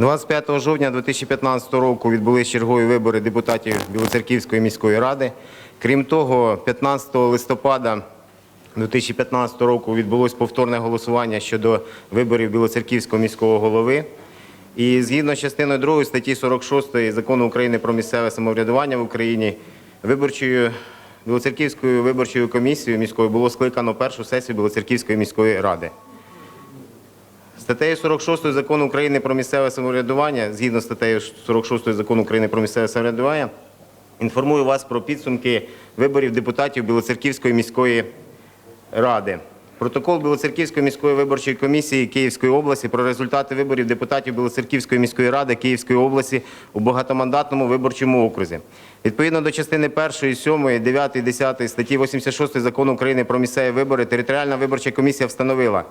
25 жовтня 2015 року відбулись чергові вибори депутатів Білоцерківської міської ради. Крім того, 15 листопада 2015 року відбулось повторне голосування щодо виборів Білоцерківського міського голови. І згідно з частиною 2 статті 46 Закону України про місцеве самоврядування в Україні, виборчою Білоцерківською виборчою комісією міською було скликано першу сесію Білоцерківської міської ради. Статтею 46 закону України про місцеве самоврядування, згідно з статтею 46 закону України про місцеве самоврядування, інформую вас про підсумки виборів депутатів Білоцерківської міської ради. Протокол Білоцерківської міської виборчої комісії Київської області про результати виборів депутатів Білоцерківської міської ради Київської області у багатомандатному виборчому окрузі. Відповідно до частини 1, 7, 9, 10 статті 86 закону України про місцеві вибори, територіальна виборча комісія встановила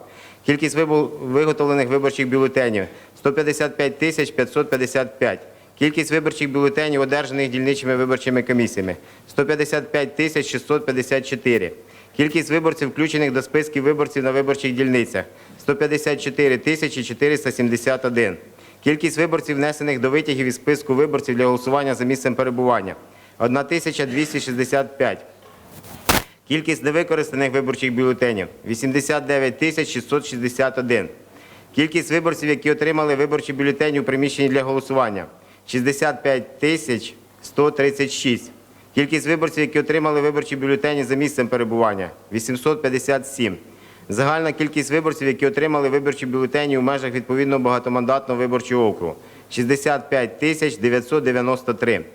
кількість виготовлених виборчих бюлетенів 155 тисяч 555. Кількість виборчих бюлетенів, одержаних дільничими виборчими комісіями 155 тисяч 654. Кількість виборців, включених до списків виборців на виборчих дільницях 154 тисячі 471. Кількість виборців, внесених до витягів із списку виборців для голосування за місцем перебування 1265. Кількість невикористаних виборчих бюлетенів 89 тисяч 661. Кількість виборців, які отримали виборчі бюлетені у приміщенні для голосування 65 тисяч 136. Кількість виборців, які отримали виборчі бюлетені за місцем перебування 857. Загальна кількість виборців, які отримали виборчі бюлетені у межах відповідного багатомандатного виборчого округу 65 тисяч 993.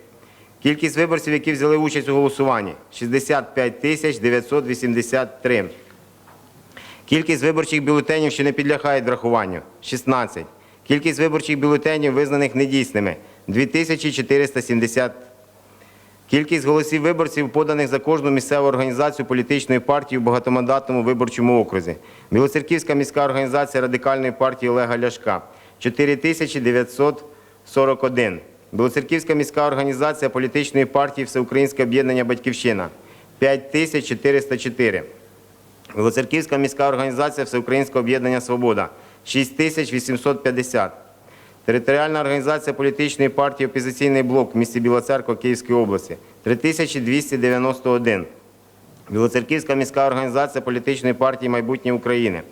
Кількість виборців, які взяли участь у голосуванні 65 тисяч 983. Кількість виборчих бюлетенів, що не підлягають врахуванню 16. Кількість виборчих бюлетенів, визнаних недійсними 2470. Кількість голосів виборців, поданих за кожну місцеву організацію політичної партії у багатомандатному виборчому окрузі. Білоцерківська міська організація радикальної партії Олега Ляшка 4941. Білоцерківська міська організація політичної партії Всеукраїнське об'єднання Батьківщина 5404. Білоцерківська міська організація Всеукраїнського об'єднання Свобода 6850. Територіальна організація політичної партії Опозиційний блок в місті Біла Церква Київської області 3291. Білоцерківська міська організація політичної партії Майбутнє України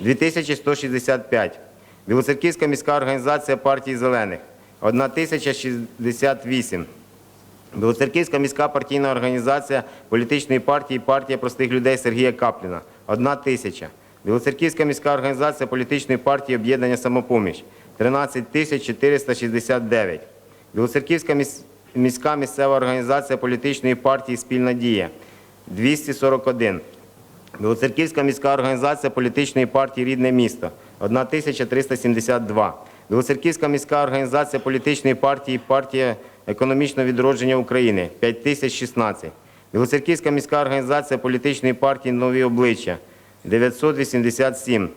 2165. Білоцерківська міська організація партії Зелених 1068. Білоцерківська міська партійна організація політичної партії Партія простих людей Сергія Капліна 1 тисяча. Білоцерківська міська організація політичної партії Об'єднання Самопоміч 13 тисяч 469. Білоцерківська міська місцева організація політичної партії Спільна дія 241. Білоцерківська міська організація політичної партії Рідне місто 1372. Білоцерківська міська організація політичної партії Партія економічного відродження України 5016. Білоцерківська міська організація політичної партії Нові обличчя 987.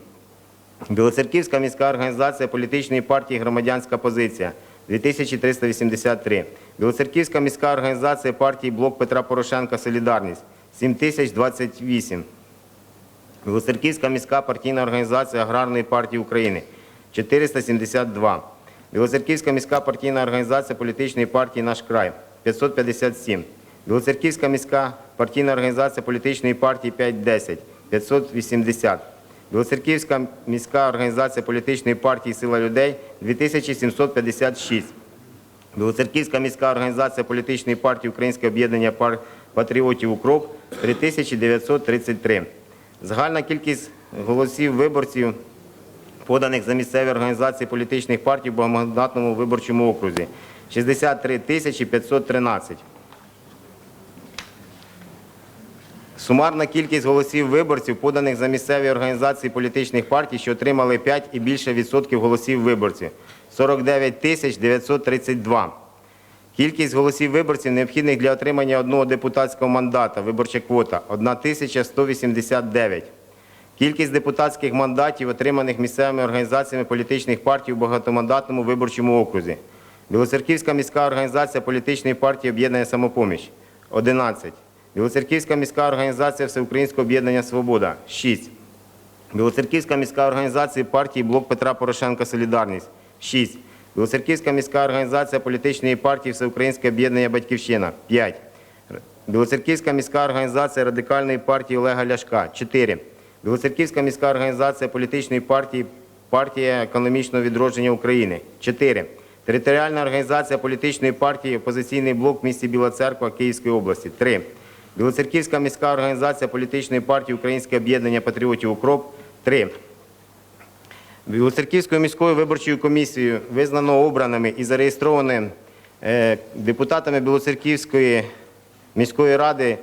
Білоцерківська міська організація політичної партії Громадянська позиція 2383. Білоцерківська міська організація партії Блок Петра Порошенка Солідарність 7028. Білоцерківська міська партійна організація Аграрної партії України 472. Білоцерківська міська партійна організація політичної партії Наш край 557. Білоцерківська міська партійна організація політичної партії 510 580. Білоцерківська міська організація політичної партії Сила людей 2756. Білоцерківська міська організація політичної партії Українське об'єднання патріотів «Укроп» 3933. Загальна кількість голосів виборців, поданих за місцеві організації політичних партій в багатомандатному виборчому окрузі 63 тисячі 513. Сумарна кількість голосів виборців, поданих за місцеві організації політичних партій, що отримали 5 і більше відсотків голосів виборців 49 тисяч 932. Кількість голосів виборців, необхідних для отримання одного депутатського мандата, виборча квота 1189. Кількість депутатських мандатів, отриманих місцевими організаціями політичних партій у багатомандатному виборчому окрузі. Білоцерківська міська організація політичної партії Об'єднання Самопоміч 11. Білоцерківська міська організація Всеукраїнського об'єднання Свобода 6. Білоцерківська міська організація партії Блок Петра Порошенка Солідарність 6. Білоцерківська міська організація політичної партії Всеукраїнське об'єднання Батьківщина 5. Білоцерківська міська організація радикальної партії Олега Ляшка 4. Білоцерківська міська організація політичної партії Партія економічного відродження України 4. Територіальна організація політичної партії Опозиційний блок в місті Біла Церква Київської області 3. Білоцерківська міська організація політичної партії Українське об'єднання патріотів Укроп 3. Білоцерківською міською виборчою комісією визнано обраними і зареєстрованими е, депутатами Білоцерківської міської ради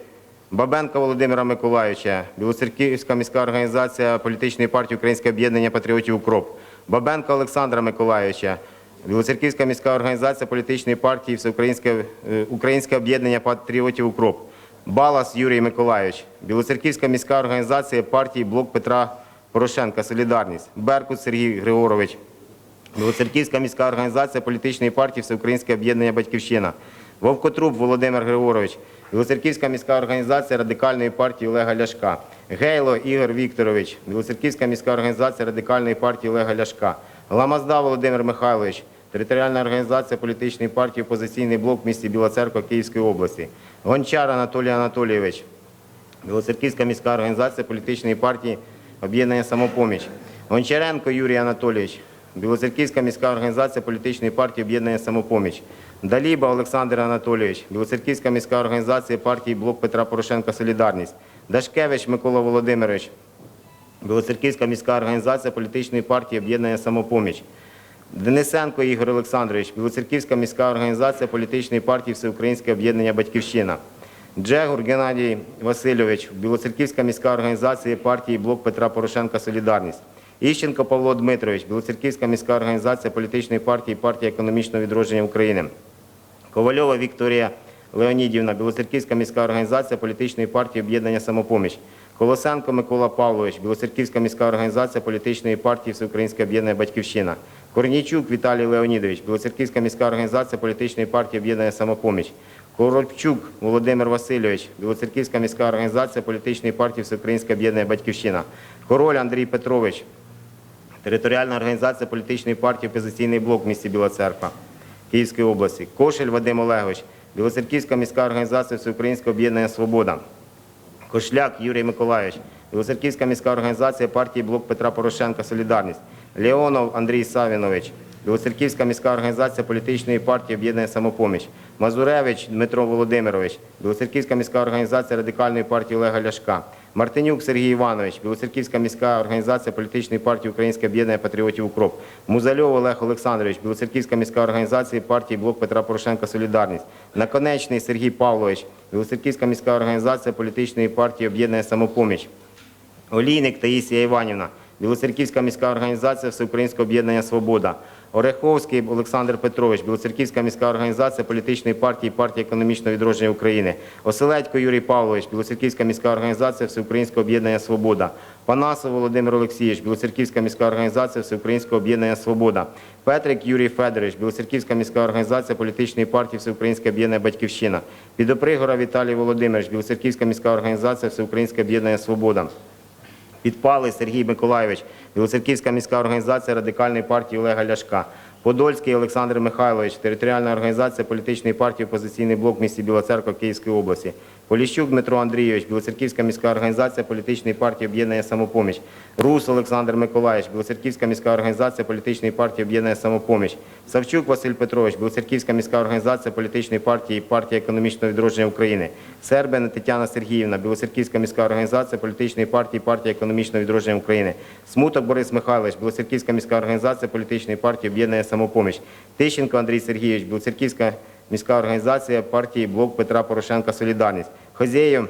Бабенка Володимира Миколайовича, Білоцерківська міська організація політичної партії Українське об'єднання патріотів Укроп, Бабенка Олександра Миколайовича, Білоцерківська міська організація політичної партії Всеукраїнське е, Українське об'єднання патріотів Укроп, Балас Юрій Миколайович, Білоцерківська міська організація партії Блок Петра Порошенка Солідарність, Беркут Сергій Григорович, Білоцерківська міська організація політичної партії Всеукраїнське об'єднання Батьківщина, Вовкотруб Володимир Григорович, Білоцерківська міська організація радикальної партії Олега Ляшка, Гейло Ігор Вікторович, Білоцерківська міська організація радикальної партії Олега Ляшка, Ламазда Володимир Михайлович, територіальна організація політичної партії Опозиційний блок в місті Біла Церква Київської області, Гончар Анатолій Анатолійович, Білоцерківська міська організація політичної партії Об'єднання Самопоміч. Гончаренко Юрій Анатолійович, Білоцерківська міська організація політичної партії Об'єднання Самопоміч. Даліба Олександр Анатолійович, Білоцерківська міська організація партії Блок Петра Порошенка Солідарність. Дашкевич Микола Володимирович, Білоцерківська міська організація політичної партії Об'єднання Самопоміч. Денисенко Ігор Олександрович, Білоцерківська міська організація політичної партії Всеукраїнське об'єднання Батьківщина. Джегур Геннадій Васильович, Білоцерківська міська організація партії Блок Петра Порошенка Солідарність. Іщенко Павло Дмитрович, Білоцерківська міська організація політичної партії партія економічного відродження України. Ковальова Вікторія Леонідівна, Білоцерківська міська організація політичної партії Об'єднання Самопоміч. Колосенко Микола Павлович, Білоцерківська міська організація політичної партії Всеукраїнське об'єднання Батьківщина. Корнійчук Віталій Леонідович, Білоцерківська міська організація політичної партії Об'єднання Самопоміч. Коробчук Володимир Васильович, Білоцерківська міська організація політичної партії Всеукраїнське об'єднання Батьківщина. Король Андрій Петрович, Територіальна організація політичної партії Опозиційний блок в місті Біла Церква Київської області. Кошель Вадим Олегович, Білоцерківська міська організація Всеукраїнського об'єднання Свобода. Кошляк Юрій Миколайович, Білоцерківська міська організація партії Блок Петра Порошенка Солідарність. Леонов Андрій Савінович, Білоцерківська міська організація політичної партії Об'єднання Самопоміч. Мазуревич Дмитро Володимирович, Білоцерківська міська організація радикальної партії Олега Ляшка. Мартинюк Сергій Іванович, Білоцерківська міська організація політичної партії Українське об'єднання патріотів Укроп. Музальов Олег Олександрович, Білоцерківська міська організація партії Блок Петра Порошенка Солідарність. Наконечний Сергій Павлович, Білоцерківська міська організація політичної партії Об'єднання Самопоміч. Олійник Таїсія Іванівна, Білоцерківська міська організація Всеукраїнського об'єднання Свобода. Ореховський Олександр Петрович, Білоцерківська міська організація політичної партії партії економічного відродження України. Оселедько Юрій Павлович, Білоцерківська міська організація Всеукраїнського об'єднання Свобода. Панасов Володимир Олексійович, Білоцерківська міська організація Всеукраїнського об'єднання Свобода. Петрик Юрій Федорович, Білоцерківська міська організація політичної партії Всеукраїнське об'єднання Батьківщина. Підопригора Віталій Володимирович, Білоцерківська міська організація Всеукраїнське об'єднання Свобода. Підпали Сергій Миколайович, Білоцерківська міська організація радикальної партії Олега Ляшка. Подольський Олександр Михайлович, територіальна організація політичної партії Опозиційний блок в місті Білоцерква Київської області. Поліщук Дмитро Андрійович, Білоцерківська міська організація політичної партії Об'єднання Самопоміч. Рус Олександр Миколаївич, Білоцерківська міська організація політичної партії Об'єднання Самопоміч. Савчук Василь Петрович, Білоцерківська міська організація політичної партії партія економічного відродження України. Сербин Тетяна Сергіївна, Білоцерківська міська організація політичної партії партія економічного відродження України. Смуток Борис Михайлович, Білоцерківська міська організація політичної партії Об'єднання Самопоміч. Тищенко Андрій Сергійович, Білоцерківська міська організація партії Блок Петра Порошенка Солідарність. Хозєєв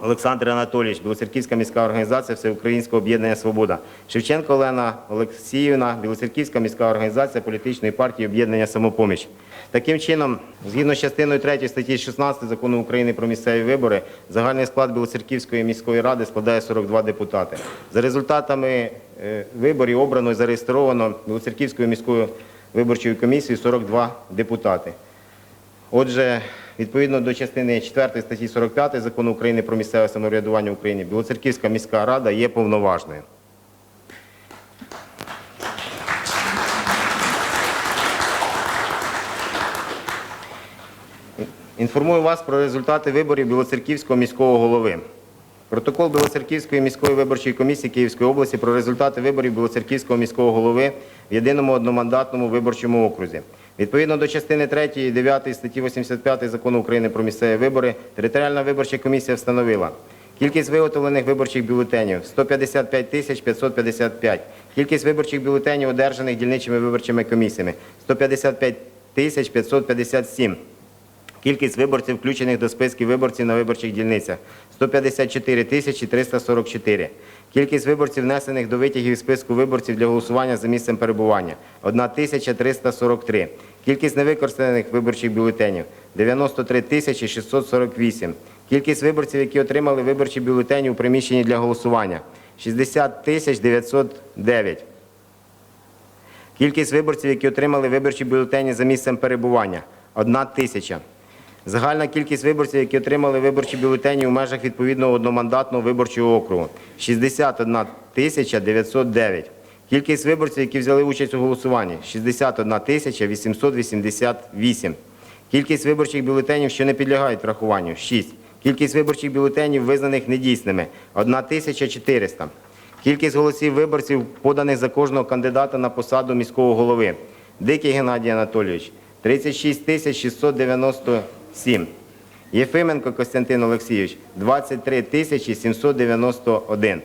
Олександр Анатолійович, Білоцерківська міська організація Всеукраїнського об'єднання Свобода. Шевченко Олена Олексіївна, Білоцерківська міська організація політичної партії об'єднання Самопоміч. Таким чином, згідно з частиною 3 статті 16 закону України про місцеві вибори, загальний склад Білоцерківської міської ради складає 42 депутати. За результатами е, виборів обрано і зареєстровано Білоцерківською міською виборчою комісією 42 депутати. Отже, відповідно до частини 4 статті 45 закону України про місцеве самоврядування України, Білоцерківська міська рада є повноважною. Інформую вас про результати виборів Білоцерківського міського голови. Протокол Білоцерківської міської виборчої комісії Київської області про результати виборів Білоцерківського міського голови в єдиному одномандатному виборчому окрузі. Відповідно до частини 3 і 9 статті 85 Закону України про місцеві вибори, територіальна виборча комісія встановила кількість виготовлених виборчих бюлетенів 155 тисяч 555. Кількість виборчих бюлетенів, одержаних дільничими виборчими комісіями 155 тисяч 557. Кількість виборців, включених до списків виборців на виборчих дільницях 154 тисячі 344. Кількість виборців, внесених до витягів списку виборців для голосування за місцем перебування 1 тисяча 343. Кількість невикористаних виборчих бюлетенів 93 тисячі 648. Кількість виборців, які отримали виборчі бюлетені у приміщенні для голосування 60 тисяч 909. Кількість виборців, які отримали виборчі бюлетені за місцем перебування – 1 тисяча. Загальна кількість виборців, які отримали виборчі бюлетені у межах відповідного одномандатного виборчого округу – 61 тисяча 909. Кількість виборців, які взяли участь у голосуванні – 61 тисяча 888. Кількість виборчих бюлетенів, що не підлягають врахуванню – 6. Кількість виборчих бюлетенів, визнаних недійсними – 1 тисяча 400. Кількість голосів виборців, поданих за кожного кандидата на посаду міського голови. Дикий Геннадій Анатолійович 36 тисяч 697. Єфименко Костянтин Олексійович 23 тисячі 791.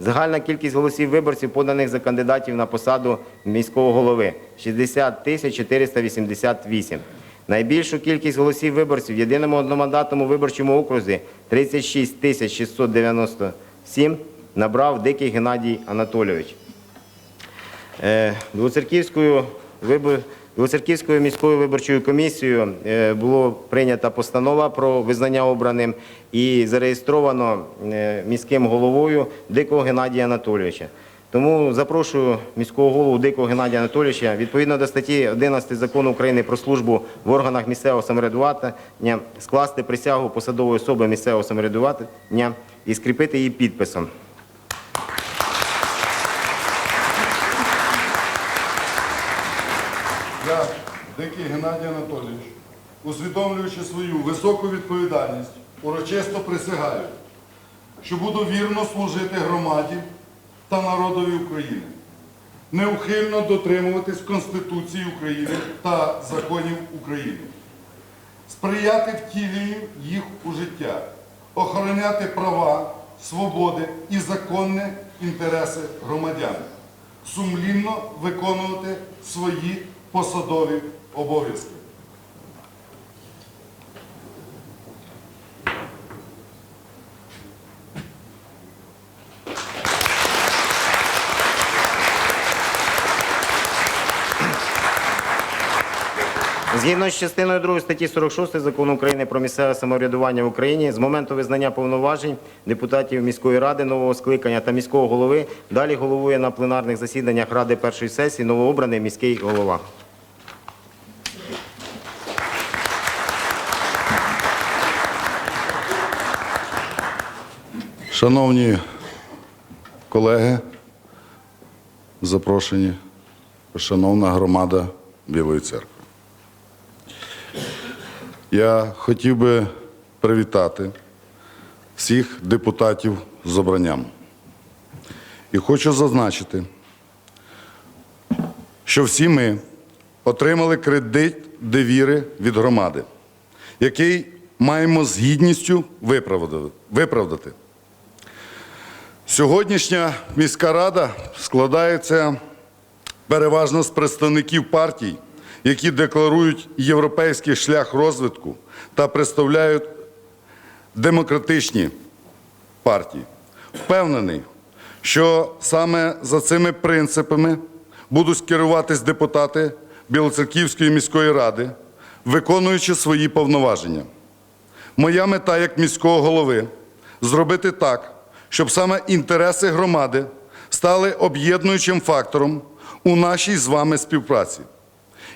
Загальна кількість голосів виборців, поданих за кандидатів на посаду міського голови 60 тисяч 488. Найбільшу кількість голосів виборців в єдиному одномандатному виборчому окрузі 36 тисяч 697 набрав Дикий Геннадій Анатолійович. Е, Білоцерківською вибор- Білоцерківською міською виборчою комісією е, було прийнята постанова про визнання обраним і зареєстровано е, міським головою Дикого Геннадія Анатолійовича. Тому запрошую міського голову Дикого Геннадія Анатолійовича відповідно до статті 11 закону України про службу в органах місцевого самоврядування скласти присягу посадової особи місцевого самоврядування і скріпити її підписом. Я, Дикий Геннадій Анатолійович, усвідомлюючи свою високу відповідальність, урочисто присягаю, що буду вірно служити громаді та народові України, неухильно дотримуватись Конституції України та законів України, сприяти втіленню їх у життя, охороняти права, свободи і законні інтереси громадян, сумлінно виконувати свої посадові обов'язки. Згідно з частиною 2 статті 46 Закону України про місцеве самоврядування в Україні, з моменту визнання повноважень депутатів міської ради нового скликання та міського голови далі головує на пленарних засіданнях ради першої сесії новообраний міський голова. Шановні колеги, запрошені, шановна громада Білої церкви. Я хотів би привітати всіх депутатів з обранням. І хочу зазначити, що всі ми отримали кредит довіри від громади, який маємо з гідністю виправдати-. Сьогоднішня міська рада складається переважно з представників партій, які декларують європейський шлях розвитку та представляють демократичні партії. Впевнений, що саме за цими принципами будуть керуватись депутати Білоцерківської міської ради, виконуючи свої повноваження. Моя мета як міського голови зробити так, щоб саме інтереси громади стали об'єднуючим фактором у нашій з вами співпраці.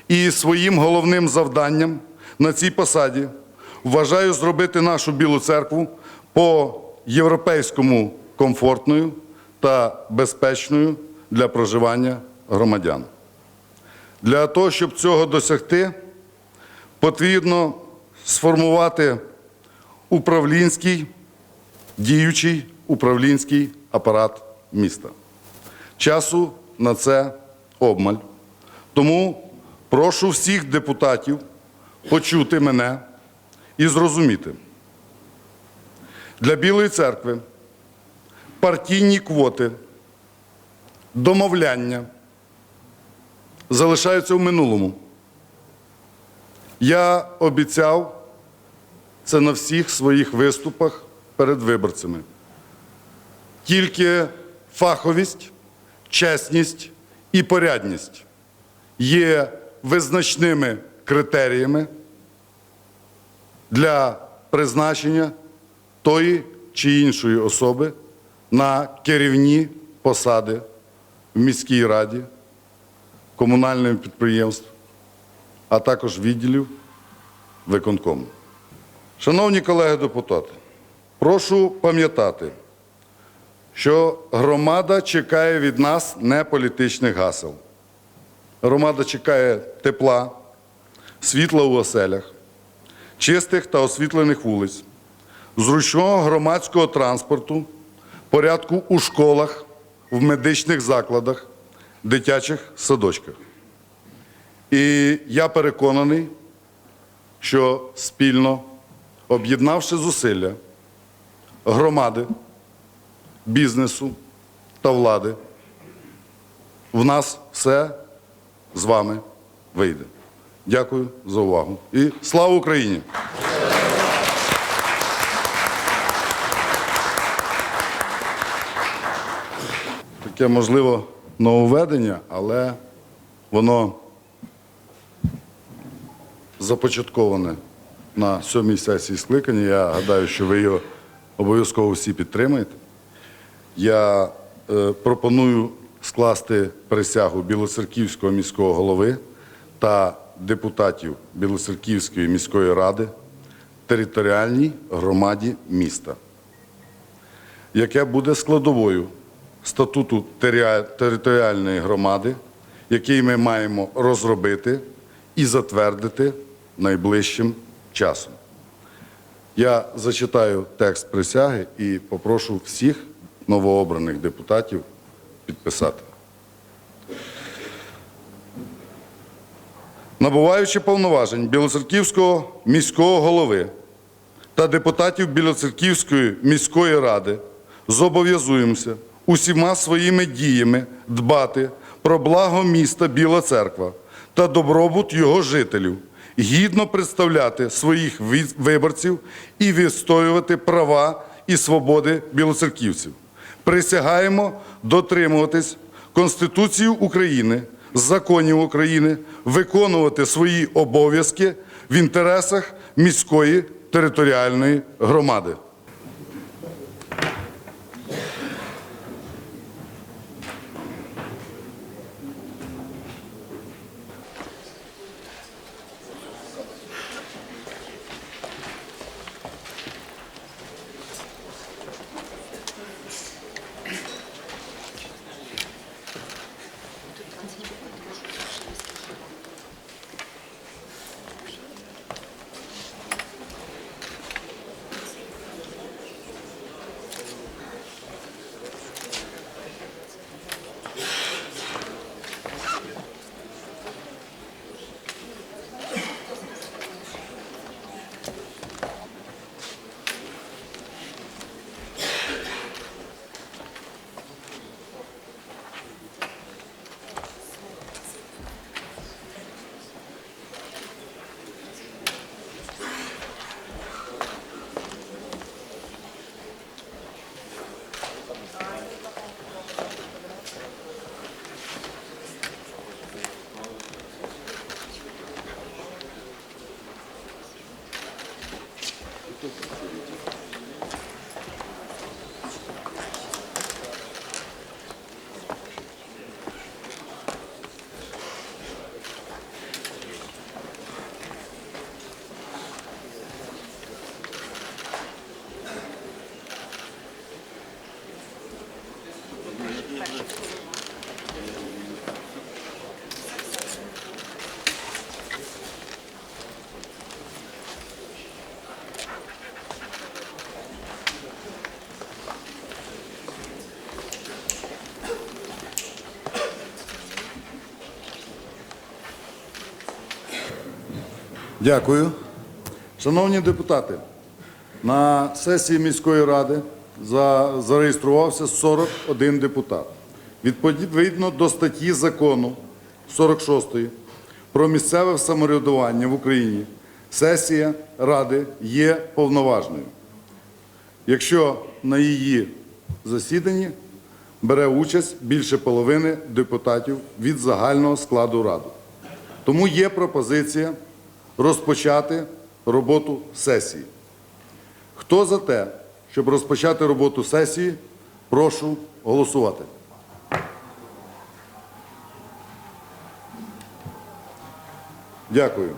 І своїм головним завданням на цій посаді вважаю зробити нашу Білу церкву по європейському комфортною та безпечною для проживання громадян. Для того, щоб цього досягти, потрібно сформувати управлінський, діючий управлінський апарат міста. Часу на це обмаль. Тому прошу всіх депутатів почути мене і зрозуміти. Для Білої церкви партійні квоти, домовляння залишаються в минулому. Я обіцяв це на всіх своїх виступах перед виборцями. Тільки фаховість, чесність і порядність є визначними критеріями для призначення тої чи іншої особи на керівні посади в міській раді, комунальному підприємстві, а також відділів виконкому. Шановні колеги депутати, прошу пам'ятати, що громада чекає від нас не політичних гасел. Громада чекає тепла, світла у оселях, чистих та освітлених вулиць, зручного громадського транспорту, порядку у школах, в медичних закладах, дитячих садочках. І я переконаний, що спільно, об'єднавши зусилля громади, бізнесу та влади, в нас все з вами вийде. Дякую за увагу. І слава Україні! Таке можливо нововведення, але воно започатковане на сьомій сесії скликання. Я гадаю, що ви його обов'язково всі підтримаєте. Я е, пропоную скласти присягу Білоцерківського міського голови та депутатів Білоцерківської міської ради територіальній громаді міста, яке буде складовою статуту територіальної громади, який ми маємо розробити і затвердити найближчим часом. Я зачитаю текст присяги і попрошу всіх новообраних депутатів підписати. Набуваючи повноважень Білоцерківського міського голови та депутатів Білоцерківської міської ради, зобов'язуємося усіма своїми діями дбати про благо міста Біла Церква та добробут його жителів, гідно представляти своїх виборців і відстоювати права і свободи білоцерківців. Присягаємо дотримуватись Конституції України, законів України, виконувати свої обов'язки в інтересах міської територіальної громади. Дякую. Шановні депутати, на сесії міської ради за- зареєструвався 41 депутат. Відповідно до статті закону 46 про місцеве самоврядування в Україні, сесія ради є повноважною. Якщо на її засіданні бере участь більше половини депутатів від загального складу ради. Тому є пропозиція розпочати роботу сесії. Хто за те, щоб розпочати роботу сесії, прошу голосувати. Дякую.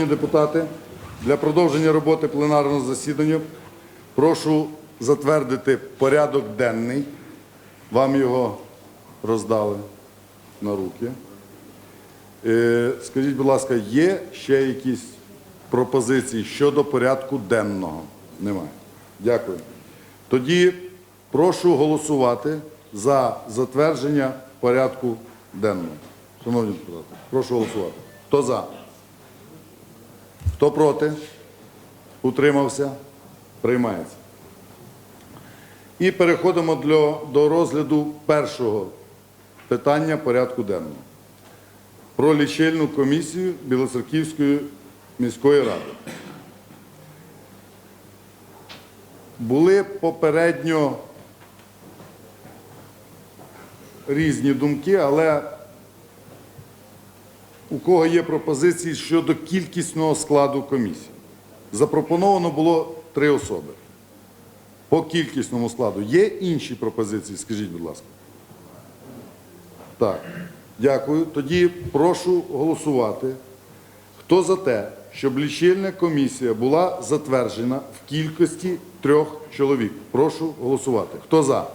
Шановні депутати, для продовження роботи пленарного засідання прошу затвердити порядок денний. Вам його роздали на руки. Е, Скажіть, будь ласка, є ще якісь пропозиції щодо порядку денного? Немає. Дякую. Тоді прошу голосувати за затвердження порядку денного. Шановні депутати, прошу голосувати. Хто за? Хто проти? Утримався? Приймається. І переходимо для, до розгляду першого питання порядку денного. Про лічильну комісію Білоцерківської міської ради. Були попередньо різні думки, але у кого є пропозиції щодо кількісного складу комісії. Запропоновано було три особи. По кількісному складу. Є інші пропозиції, скажіть, будь ласка. Так, дякую. Тоді прошу голосувати. Хто за те, щоб лічильна комісія була затверджена в кількості трьох чоловік? Прошу голосувати. Хто за?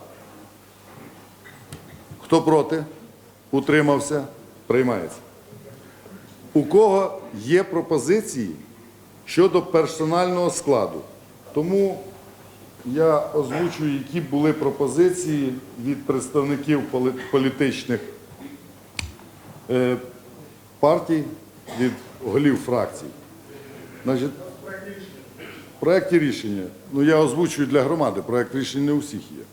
Хто проти? Утримався? Приймається. У кого є пропозиції щодо персонального складу? Тому я озвучую, які були пропозиції від представників політичних е, партій, від голів фракцій. Значить, проєкті рішення, ну я озвучую для громади, проєкт рішення не у всіх є.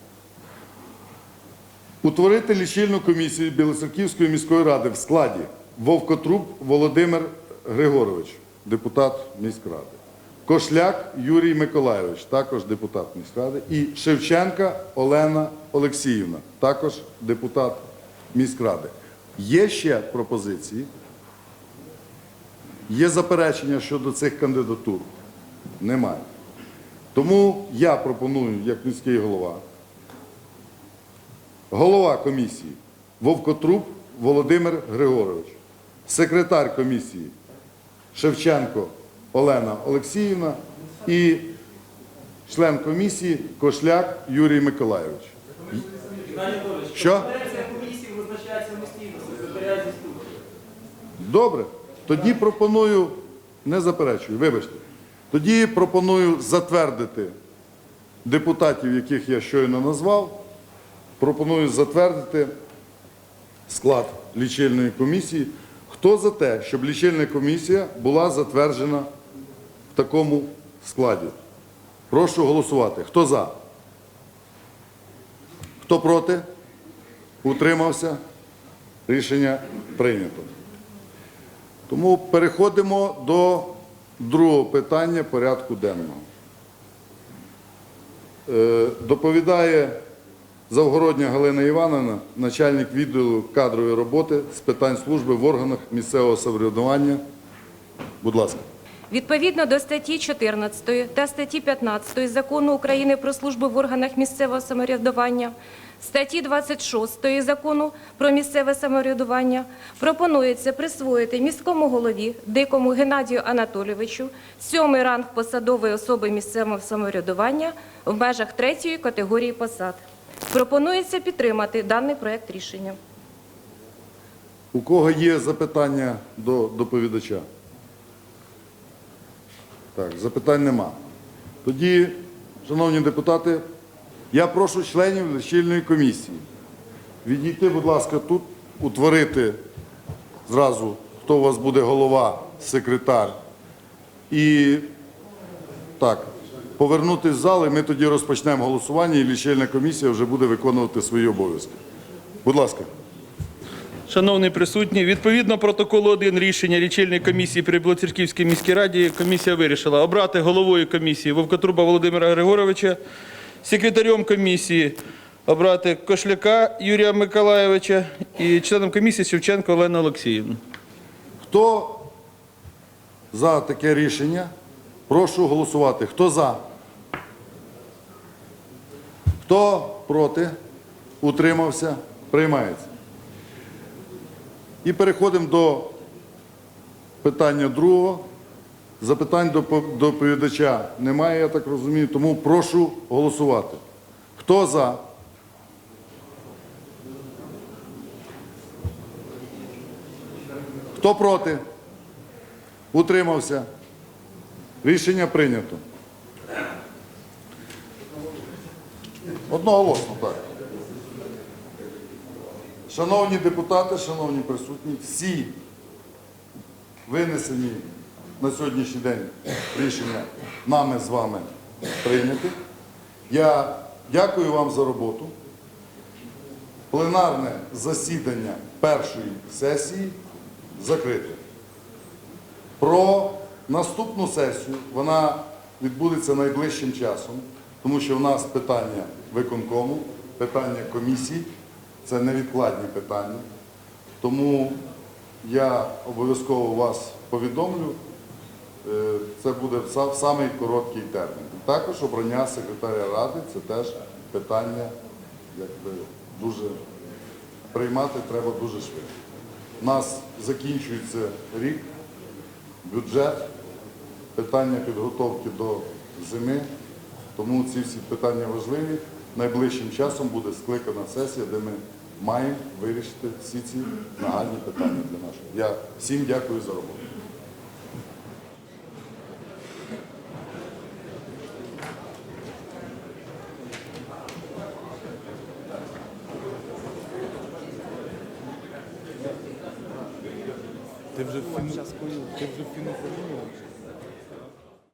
Утворити лічильну комісію Білоцерківської міської ради в складі Вовкотруб Володимир Григорович, депутат міськради. Кошляк Юрій Миколайович, також депутат міськради. І Шевченка Олена Олексіївна, також депутат міськради. Є ще пропозиції? Є заперечення щодо цих кандидатур? Немає. Тому я пропоную, як міський голова, голова комісії Вовкотруб Володимир Григорович, секретар комісії Шевченко Олена Олексіївна і член комісії Кошляк Юрій Миколайович. Що? Добре. Тоді пропоную, не заперечую, вибачте. Тоді пропоную затвердити депутатів, яких я щойно назвав. Пропоную затвердити склад лічильної комісії. Хто за те, щоб лічильна комісія була затверджена в такому складі? Прошу голосувати. Хто за? Хто проти? Утримався? Рішення прийнято. Тому переходимо до другого питання порядку денного. Е, Доповідає Завгородня Галина Івановна, начальник відділу кадрової роботи з питань служби в органах місцевого самоврядування. Будь ласка. Відповідно до статті 14 та статті 15 Закону України про службу в органах місцевого самоврядування, статті 26 Закону про місцеве самоврядування пропонується присвоїти міському голові Дикому Геннадію Анатолійовичу сьомий ранг посадової особи місцевого самоврядування в межах третьої категорії посад. Пропонується підтримати даний проект рішення. У кого є запитання до доповідача? Так, запитань нема. Тоді, шановні депутати, я прошу членів лічильної комісії відійти, будь ласка, тут, утворити зразу, хто у вас буде голова, секретар. І так, повернутися в зал, і ми тоді розпочнемо голосування, і лічильна комісія вже буде виконувати свої обов'язки. Будь ласка. Шановні присутні, відповідно протоколу 1 рішення лічильної комісії при Білоцерківській міській раді комісія вирішила обрати головою комісії Вовкотруба Володимира Григоровича, секретарем комісії обрати Кошляка Юрія Миколайовича і членом комісії Шевченко Олену Олексіївну. Хто за таке рішення? Прошу голосувати. Хто за? Хто проти? Утримався? Приймається. І переходимо до питання другого. Запитань до доповідача немає, я так розумію, тому прошу голосувати. Хто за? Хто проти? Утримався. Рішення прийнято. Одноголосно так. Шановні депутати, шановні присутні, всі винесені на сьогоднішній день рішення нами з вами прийняті. Я дякую вам за роботу. Пленарне засідання першої сесії закрите. Про наступну сесію вона відбудеться найближчим часом, тому що в нас питання виконкому, питання комісій, це невідкладні питання. Тому я обов'язково вас повідомлю. Е, Це буде в самий короткий термін. Також обрання секретаря ради це теж питання, якби дуже приймати треба дуже швидко. У нас закінчується рік, бюджет, питання підготовки до зими, тому ці всі питання важливі. Найближчим часом буде скликана сесія, де ми маємо вирішити всі ці нагальні питання для нашого. Я всім дякую за роботу. Ти вже фіну